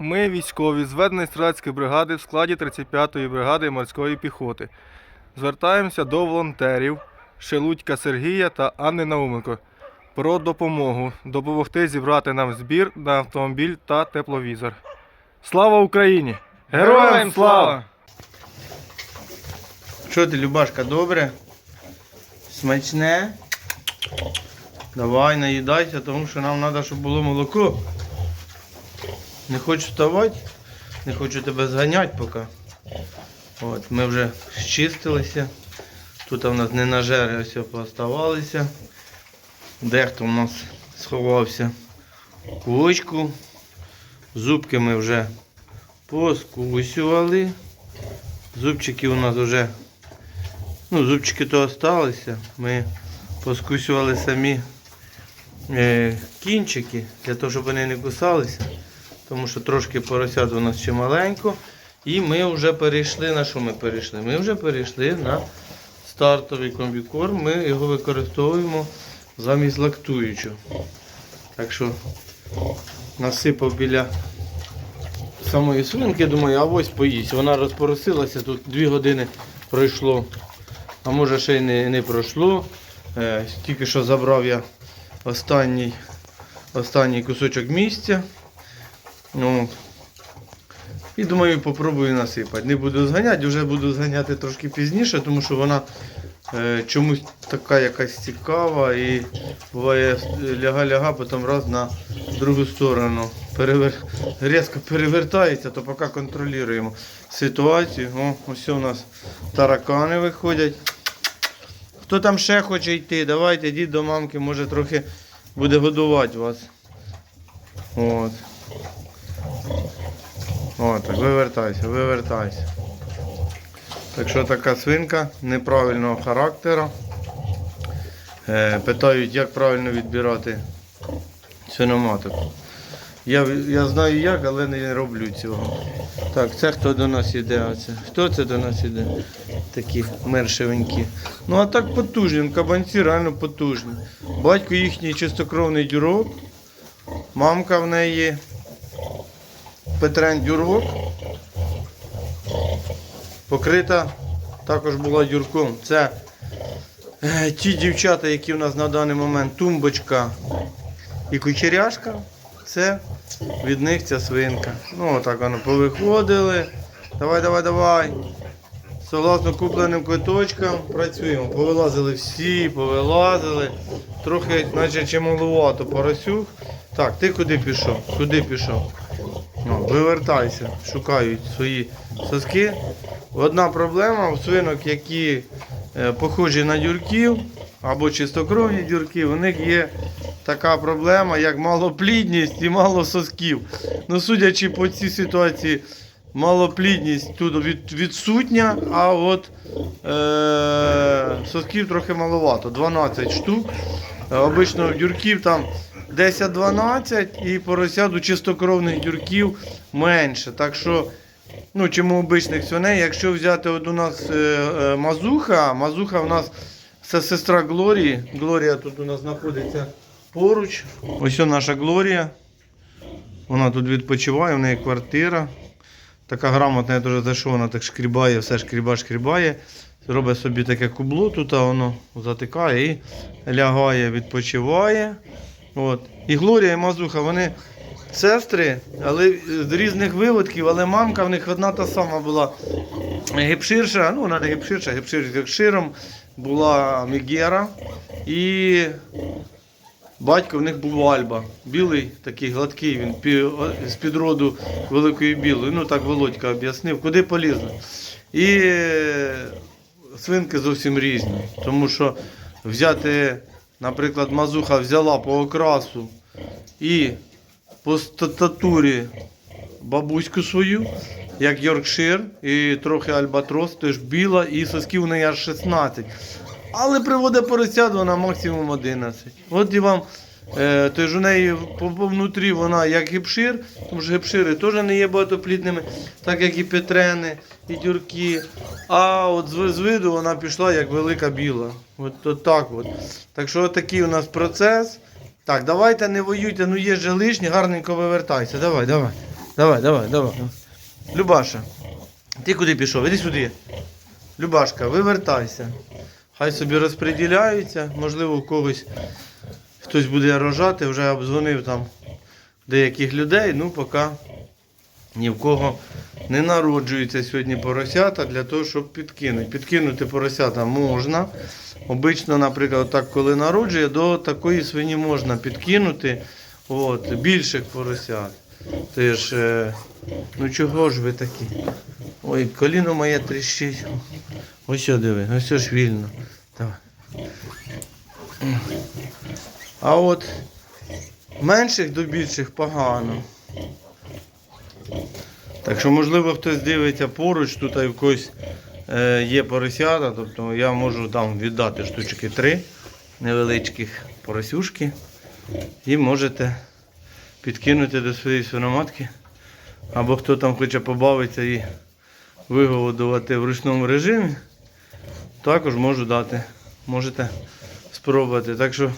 Ми військові зведеної стрілецької бригади в складі 35-ї бригади морської піхоти. Звертаємося до волонтерів Шелудька Сергія та Анни Науменко про допомогу допомогти зібрати нам збір на автомобіль та тепловізор. Слава Україні! Героям слава! Що ти, Любашка, добре? Смачне? Давай, наїдайся, тому що нам треба, щоб було молоко. Не хочу вставати, не хочу тебе зганяти поки. От, ми вже щистилися. Тут у нас не нажери ось пооставалися. Дехто у нас сховався кучку. Зубки ми вже поскусювали. Зубчики у нас вже, ну, зубчики то осталися. Ми поскусювали самі е, кінчики, для того, щоб вони не кусалися. Тому що трошки поросят у нас ще маленько. І ми вже перейшли на що ми перейшли? Ми вже перейшли на стартовий комбікорм. Ми його використовуємо замість лактуючого. Так що насипав біля самої свинки, думаю, а ось поїсть. Вона розпоросилася, тут дві години пройшло, а може ще й не, не пройшло. Е, тільки що забрав я останній, останній кусочок місця. Ну, і думаю, попробую насипати. Не буду зганяти, вже буду зганяти трошки пізніше, тому що вона е, чомусь така якась цікава і буває ляга-ляга, потім раз на другу сторону. Перевер... Різко перевертається, то поки контролюємо ситуацію. О, ось у нас таракани виходять. Хто там ще хоче йти, давайте йдіть до мамки, може трохи буде годувати вас. От. О, так, вивертайся, вивертайся. Так що така свинка неправильного характеру. Е, питають, як правильно відбирати свиноматок. Я, я знаю як, але не роблю цього. Так, це хто до нас іде? Оце? Хто це до нас іде? Такі мершевенькі. Ну а так потужні, кабанці реально потужні. Батько їхній чистокровний дюрок, мамка в неї Петрен дюрок. Покрита також була дюрком. Це е, ті дівчата, які в нас на даний момент тумбочка і кучеряшка. Це від них ця свинка. Ну, отак воно повиходили. Давай, давай, давай. Согласно купленим квиточкам працюємо. Повилазили всі, повилазили. Трохи, наче чималувато поросюк. Так, ти куди пішов? Куди пішов? Вивертайся, шукають свої соски. Одна проблема у свинок, які е, похожі на дюрків або чистокровні дюрки, у них є така проблема, як малоплідність і мало сосків. Ну, судячи по цій ситуації, малоплідність тут відсутня, а от е, сосків трохи маловато. 12 штук. Е, Обично дюрків там 10-12 і поросят у чистокровних дюрків менше. Так що, ну, чому обичних свиней, якщо взяти от у нас е, е, мазуха, мазуха у нас це сестра Глорії. Глорія тут у нас знаходиться поруч. Ось наша Глорія. Вона тут відпочиває, в неї квартира. Така грамотна, я дуже за що вона так шкрібає, все шкріба, шкрібає. Робить собі таке кубло, тут воно затикає і лягає, відпочиває. От. І Глорія і Мазуха, вони сестри, але з різних виводків, але мамка в них одна та сама була гепширша, ну вона не гепширша, гепшир з гепширом була Мігера. І батько в них був Альба. Білий, такий гладкий, він з підроду великої білої. Ну так Володька об'яснив, куди полізли. І е, свинки зовсім різні. Тому що взяти, наприклад, мазуха взяла по окрасу і по статурі бабуську свою, як Йоркшир, і трохи альбатрос, теж біла, і сосків у неї аж 16. Але приводить поросят вона максимум 11. От і вам. Е, тож у неї внутрі вона як гепшир, тому що гепшири теж не є багатоплідними, так як і петрени, і дюрки. А от з виду вона пішла як велика біла. От, от так от. Так що такий у нас процес. Так, давайте не воюйте, ну є же лишні, гарненько вивертайся. Давай, давай. Давай, давай, давай. Любаша, ти куди пішов? Іди сюди. Любашка, вивертайся. Хай собі розподіляються, можливо, у когось хтось буде рожати, вже обдзвонив там деяких людей, ну поки ні в кого не народжуються сьогодні поросята для того, щоб підкинути. Підкинути поросята можна. Обично, наприклад, так, коли народжує, до такої свині можна підкинути от, більших поросят. Ти ж, е, ну чого ж ви такі? Ой, коліно моє тріщить. Ось що диви, ось ж вільно. Давай. А от менших до більших погано. Так що, можливо, хтось дивиться поруч, тут в когось е, є поросята, тобто я можу там віддати штучки три невеличких поросюшки і можете підкинути до своєї свиноматки. Або хто там хоче побавитися і виголодувати в ручному режимі, також можу дати. Можете спробувати. Так що,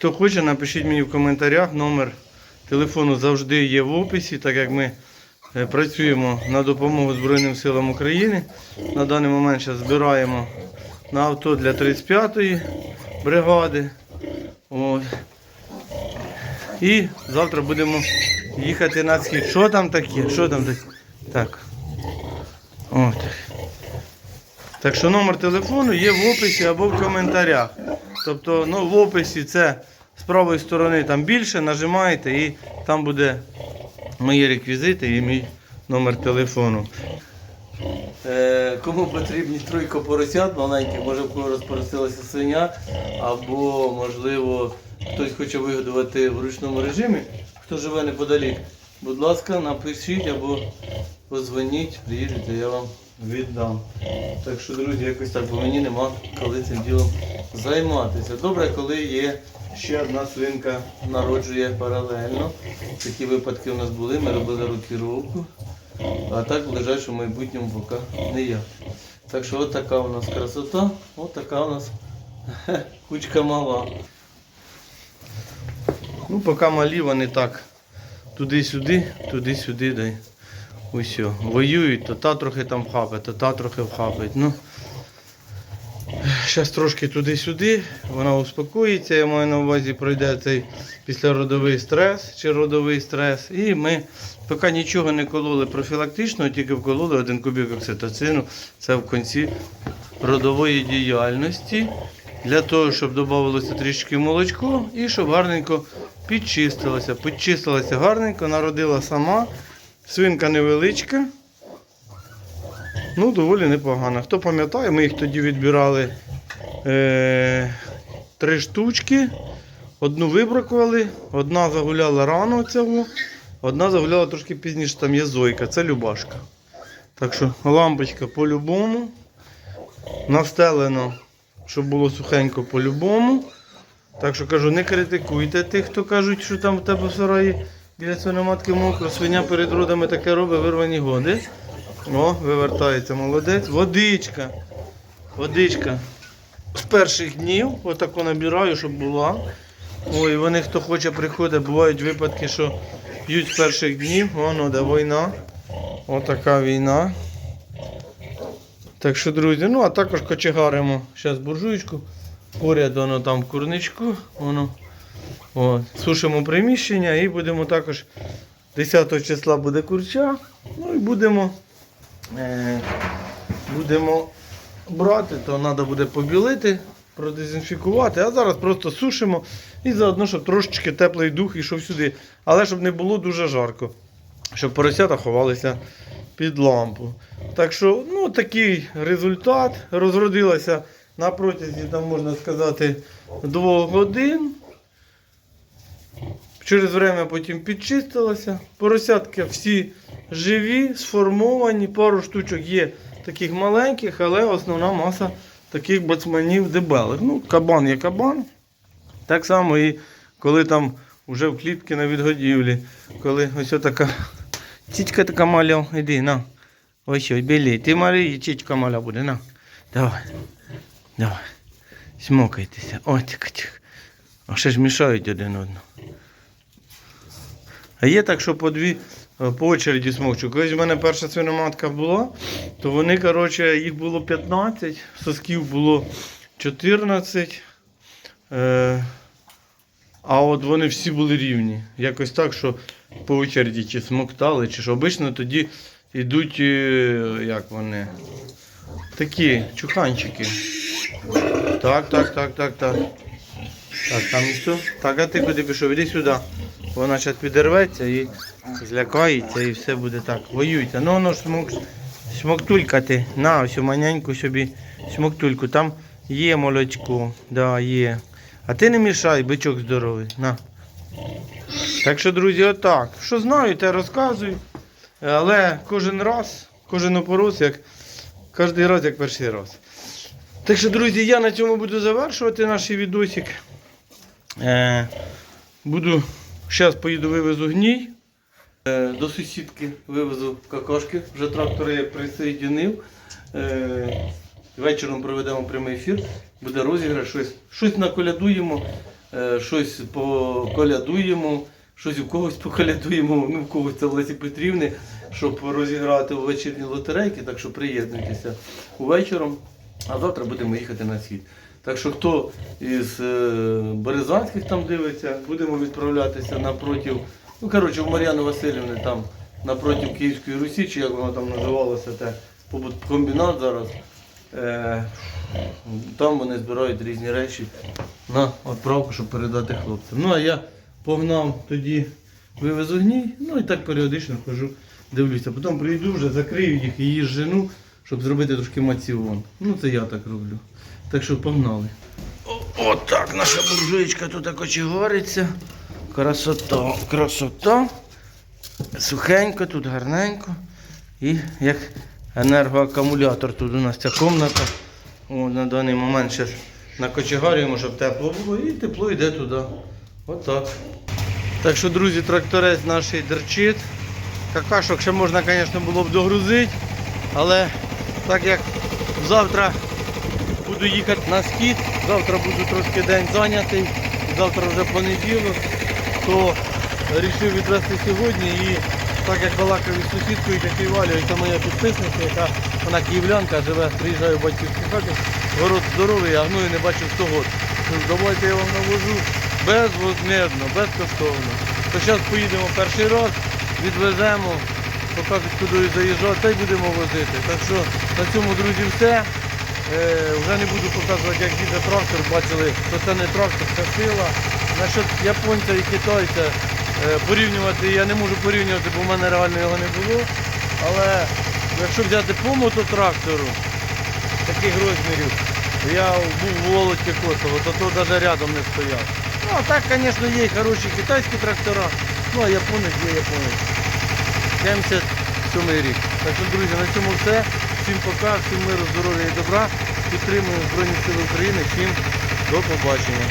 хто хоче, напишіть мені в коментарях. Номер телефону завжди є в описі, так як ми е, працюємо на допомогу Збройним силам України. На даний момент зараз збираємо на авто для 35-ї бригади. От. І завтра будемо їхати на схід. Що там таке? Що там таке? Так. От. Так що номер телефону є в описі або в коментарях. Тобто, ну, в описі це з правої сторони там більше, нажимаєте і там буде мої реквізити і мій номер телефону. Е, кому потрібні тройка поросят маленьких, може в кого розпоросилася свиня, або можливо хтось хоче вигодувати в ручному режимі, хто живе неподалік. Будь ласка, напишіть або позвоніть, приїдете, я вам віддам. Так що, друзі, якось так, бо мені нема коли цим ділом займатися. Добре, коли є ще одна свинка народжує паралельно. Такі випадки у нас були, ми робили рокіровку. А так в ближайшому майбутньому поки не я. Так що от у нас красота, от така у нас кучка мала. Ну, поки малі вони так туди-сюди, туди-сюди, дай. Усьо. Воюють, то та трохи там вхапить, то та трохи вхапить. Ну, Зараз трошки туди-сюди, вона успокоїться, я маю на увазі, пройде цей післяродовий стрес чи родовий стрес. І ми поки нічого не кололи профілактично, тільки вкололи один кубик окситоцину. Це в кінці родової діяльності. Для того, щоб додавалося трішки молочко і щоб гарненько підчистилося. Підчистилося гарненько, народила сама. Свинка невеличка. Ну, доволі непогано. Хто пам'ятає, ми їх тоді відбирали е, три штучки. Одну вибракували, одна загуляла рано цього, одна загуляла трошки пізніше, там є зойка, це Любашка. Так що лампочка по-любому. Настелено, щоб було сухенько по-любому. Так що кажу, не критикуйте тих, хто кажуть, що там в тебе в сараї біля свиноматки мокро. Свиня перед родами таке робить вирвані годи. О, вивертається молодець. Водичка. Водичка. З перших днів отаку набираю, щоб була. Ой, вони хто хоче приходить, бувають випадки, що п'ють з перших днів. Воно де війна. Отака війна. Так що, друзі, ну а також кочегаримо зараз буржуйку. Поряд воно там курничку. Воно. От. Сушимо приміщення і будемо також 10 числа буде курча. Ну і будемо. Е, будемо брати, то треба буде побілити, продезінфікувати, а зараз просто сушимо і заодно, щоб трошечки теплий дух йшов сюди. Але щоб не було дуже жарко, щоб поросята ховалися під лампу. Так що, ну, такий результат. Розродилася на протязі, там, можна сказати, двох годин. Через время потім підчистилося. Поросятки всі живі, сформовані, пару штучок є таких маленьких, але основна маса таких бацманів дебелих. Ну, кабан є кабан. Так само і коли там вже в клітки на відгодівлі, коли ось така чічка така маля, іди, на. Ось що, білі. Ти Марії, чічка маля буде, на. Давай. Давай. Смокайтеся. Ось тихо. А ще ж мішають один одному. А є так, що по дві е, по очереді смокчу. Колись в мене перша свиноматка була, то вони, коротше, їх було 15, сосків було 14. Е, а от вони всі були рівні. Якось так, що по очереді чи смоктали, чи що. Обично тоді йдуть, е, як вони, такі чуханчики. Так, так, так, так, так. Так, там ніхто. Так, а ти куди пішов? Іди сюди. Вона зараз підірветься і злякається і все буде так. Воюйте. Ну воно ж смок... смоктулька ти. На, ось маняньку собі смоктульку. Там є молочко. Да, є. А ти не мішай, бичок здоровий. На. Так що, друзі, отак. Що знаю, те розказую. Але кожен раз, кожен опорос, як кожен раз, як перший раз. Так що, друзі, я на цьому буду завершувати наш відосик. Е, буду, зараз поїду вивезу гній. Е, до сусідки вивезу какашки. Вже трактор я присоєдинив. Е, вечором проведемо прямий ефір. Буде розіграш, щось, щось наколядуємо, е, щось поколядуємо, щось у когось поколядуємо, ну в когось це в Лесі Петрівни, щоб розіграти у вечірні лотерейки, так що приєднуйтеся увечором. А завтра будемо їхати на схід. Так що хто із е, Березанських там дивиться, будемо відправлятися напротив, ну коротше, в Мар'яни Васильівни там напротив Київської Русі, чи як воно там називалося, те комбінат зараз. Е, там вони збирають різні речі на відправку, щоб передати хлопцям. Ну а я погнав тоді вивезу гній, ну і так періодично хожу, дивлюся. Потім прийду вже, закрию їх і її жену, щоб зробити трошки маціон. Ну це я так роблю. Так що погнали. Отак наша буржуєчка тут так очігориться. Красота, красота. Сухенько, тут гарненько. І як енергоакумулятор тут у нас ця комната. О, на даний момент ще накочегарюємо, щоб тепло було, і тепло йде туди. Отак. Так що, друзі, тракторець наш дерчить. Какашок ще можна, звісно, було б догрузити, але так як завтра буду їхати на схід, завтра буду трошки день зайнятий, завтра вже понеділок, то вирішив відвести сьогодні і так як балакав із сусідкою тетєю Валею, це моя підписниця, яка вона київлянка, живе, приїжджає в батьківській хаті, город здоровий, а гною не бачив 100 років. Давайте я вам навожу безвозмірно, безкоштовно. То зараз поїдемо перший раз, відвеземо, покажуть, куди заїжджати, та будемо возити. Так що на цьому, друзі, все. Е, вже не буду показувати, як їде трактор, бачили, що це не трактор, це сила. Насчет японця і китайця е, порівнювати я не можу порівнювати, бо в мене реально його не було. Але якщо взяти по мототрактору таких розмірів, я був в Володьке Косово, то то навіть рядом не стояв. Ну а так, звісно, є і хороші китайські трактора, ну а японець є японець. 77 рік. Так що, друзі, на цьому все. Всім пока, всім миру, здоров'я і добра. Підтримуємо Збройні Сили України. Всім до побачення.